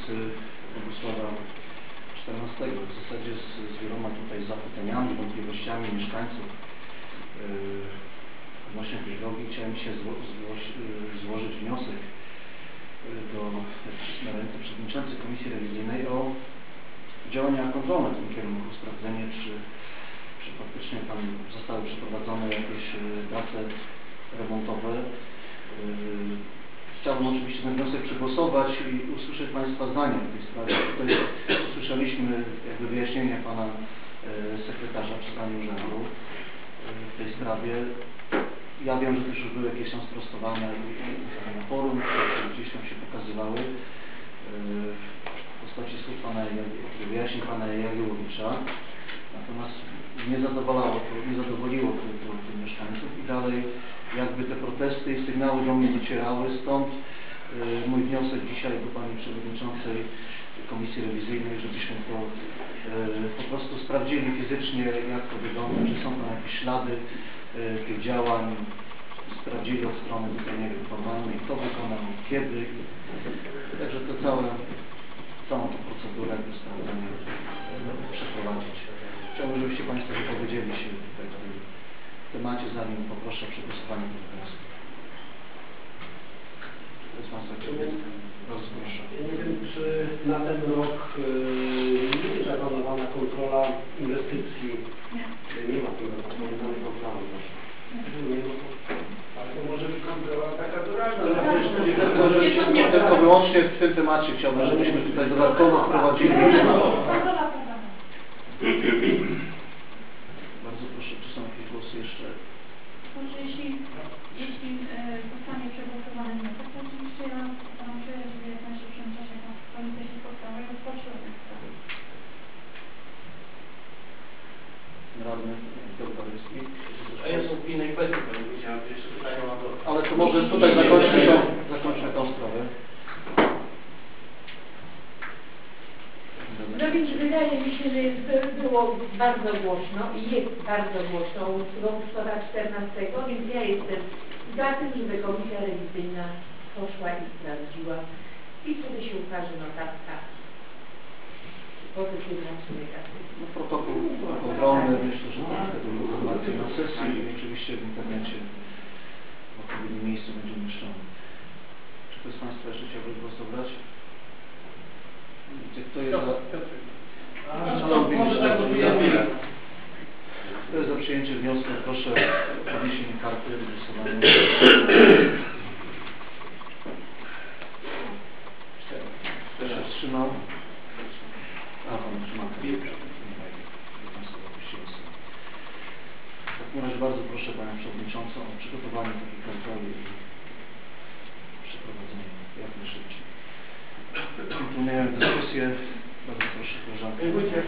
ulicy Bogusława XIV. W zasadzie z, z wieloma tutaj zapytaniami, wątpliwościami mieszkańców yy, odnośnie tej drogi chciałem się zło, złoś, yy, złożyć wniosek yy, do, na ręce przewodniczącej Komisji Rewizyjnej o działania kontrolne w tym kierunku, sprawdzenie czy, czy faktycznie tam zostały przeprowadzone jakieś yy, prace remontowe. Yy, Chciałbym oczywiście ten wniosek przegłosować i usłyszeć Państwa zdanie w tej sprawie. Tutaj usłyszeliśmy jakby wyjaśnienia Pana e, sekretarza przy stanie urzędu e, w tej sprawie. Ja wiem, że też już były jakieś tam sprostowania na forum, które gdzieś tam się pokazywały e, w postaci słów Pana wyjaśnień Pana Jagiełowicza. Natomiast nie zadowalało to, nie zadowoliło to mieszkańców i dalej jakby te protesty i sygnały do mnie docierały, stąd y, mój wniosek dzisiaj do Pani Przewodniczącej Komisji Rewizyjnej, żebyśmy to y, po prostu sprawdzili fizycznie, jak to wygląda, czy są tam jakieś ślady y, tych działań, sprawdzili od strony tutaj, nie wiem, formalnej, kto wykonał, kiedy. Także to całe, całą tą procedurę jakby sprawdzenia przeprowadzić. Chciałbym, żebyście Państwo wypowiedzieli się tutaj temacie, zanim poproszę o przegłosowanie tego wniosku. To jest Państwa kierownictwo. Bardzo proszę. Ja nie wiem, czy na ten rok yy, nie jest zaplanowana kontrola inwestycji. Nie ma tego zaplanowanego planu. Nie, to... Ale to może być kontrola taka doraźna. Ale na wiesz, pewno nie nie tylko, tylko, że- że- Tylko, tylko wyłącznie w tym temacie chciałbym, żebyśmy tutaj dodatkowo wprowadzili. Bardzo proszę, czy są jakieś głosy jeszcze? Znaczy, jeśli, jeśli e, zostanie przegłosowany wniosek, to oczywiście ja staram się, żeby jak najszybszym czasie ta komisja się spotkała i rozpatrzyła tę sprawę. Radny Piotr Barycki. A ja są w innej kwestii, bo nie wiedziałem, jeszcze pytania mam do... Ale to może tutaj zakończmy tą, zakończmy tą sprawę. Więc wydaje mi się, że jest, było bardzo głośno i jest bardzo głośno o Wrocława 14, więc ja jestem za tym, żeby komisja rewizyjna poszła i sprawdziła i wtedy się ukaże notatka pozytywna czy negatywna. No, protokół kontrolny, myślę, że tam wtedy informacje na sesji i oczywiście w internecie w odpowiednim miejscu będzie umieszczony. Czy ktoś z Państwa jeszcze chciałby głos zabrać? Kto jest za... Może tak głosujemy. Kto jest za przyjęciem wniosku? Proszę o podniesienie karty do głosowania. Kto się wstrzymał? A, pan wstrzymał. W takim razie bardzo proszę Panią Przewodniczącą o przygotowanie takiej kontroli i przeprowadzenie jak najszybciej. Dyskusję. Bardzo proszę koleżankę. Dziękuję.